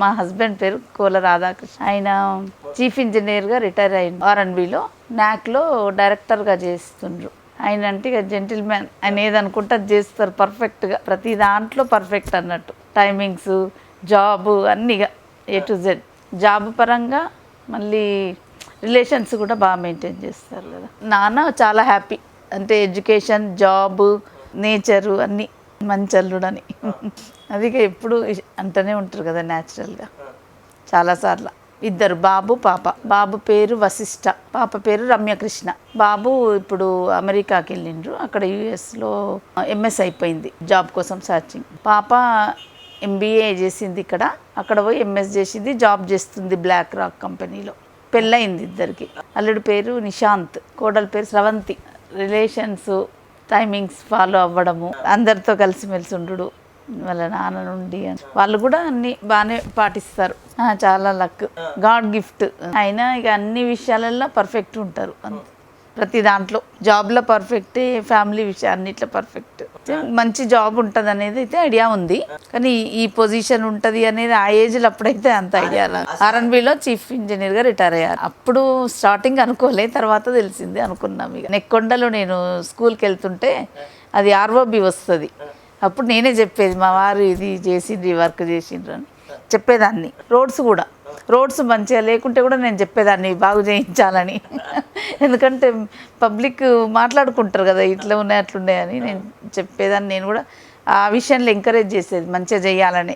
మా హస్బెండ్ పేరు కోల రాధాకృష్ణ. ఆయన చీఫ్ ఇంజనీర్గా రిటైర్ అయింది ఆర్ఎన్బిలో నాక్లో డైరెక్టర్గా చేస్తుండ్రు. ఆయన అంటే ఇక జెంటిల్ మ్యాన్ ఆయన ఏదనుకుంటే అది చేస్తారు పర్ఫెక్ట్గా ప్రతి దాంట్లో పర్ఫెక్ట్ అన్నట్టు. టైమింగ్స్ జాబు అన్నీ ఇక ఏ టు జెడ్ జాబ్ పరంగా మళ్ళీ రిలేషన్స్ కూడా బాగా మెయింటైన్ చేస్తారు కదా. నాన్న చాలా హ్యాపీ అంటే ఎడ్యుకేషన్ జాబ్ నేచరు అన్నీ మంచి అల్లుడని అది ఎప్పుడు అంటూనే ఉంటారు కదా న్యాచురల్గా. చాలాసార్లు ఇద్దరు బాబు పాప. బాబు పేరు వశిష్ట. పాప పేరు రమ్యకృష్ణ. బాబు ఇప్పుడు అమెరికాకి వెళ్ళిండ్రు. అక్కడ యుఎస్లో ఎంఎస్ అయిపోయింది జాబ్ కోసం సర్చింగ్. పాప ఎంబీఏ చేసింది ఇక్కడ. అక్కడ పోయి ఎంఎస్ చేసింది జాబ్ చేస్తుంది బ్లాక్ రాక్ కంపెనీలో. పెళ్ళయింది ఇద్దరికి. అల్లుడి పేరు నిశాంత్. కోడల పేరు స్రవంతి. రిలేషన్స్ టైమింగ్స్ ఫాలో అవ్వడము. అందరితో కలిసిమెలిసి ఉండడు వాళ్ళ నాన్న నుండి వాళ్ళు కూడా అన్ని బాగానే పాటిస్తారు. చాలా లక్. God gift. అయినా ఇక అన్ని విషయాలలో పర్ఫెక్ట్ ఉంటారు. అంతే. ప్రతి దాంట్లో. జాబ్లో పర్ఫెక్ట్ ఫ్యామిలీ విషయం అన్నిట్లో పర్ఫెక్ట్ మంచి జాబ్ ఉంటుంది అనేది అయితే ఐడియా ఉంది. కానీ ఈ పొజిషన్ ఉంటుంది అనేది ఆ ఏజ్లో అప్పుడైతే అంత ఐడియా ఆర్ఎన్బిలో చీఫ్ ఇంజనీర్గా రిటైర్ అయ్యారు. అప్పుడు స్టార్టింగ్ అనుకోలే తర్వాత తెలిసింది అనుకున్నాం ఇక. నెక్కొండలో నేను స్కూల్కి వెళ్తుంటే అది ఆర్ఓబి వస్తుంది. అప్పుడు నేనే చెప్పేది మా వారు ఇది చేసిండ్రు ఈ వర్క్ చేసిండ్రు అని. చెప్పేదాన్ని. రోడ్స్ కూడా. రోడ్స్ మంచిగా లేకుంటే కూడా నేను చెప్పేదాన్ని బాగు చేయించాలని. ఎందుకంటే పబ్లిక్ మాట్లాడుకుంటారు కదా ఇట్లా ఉన్నాయి అట్లున్నాయని నేను చెప్పేదాన్ని. నేను కూడా ఆ విషయంలో ఎంకరేజ్ చేసేది మంచిగా చేయాలని.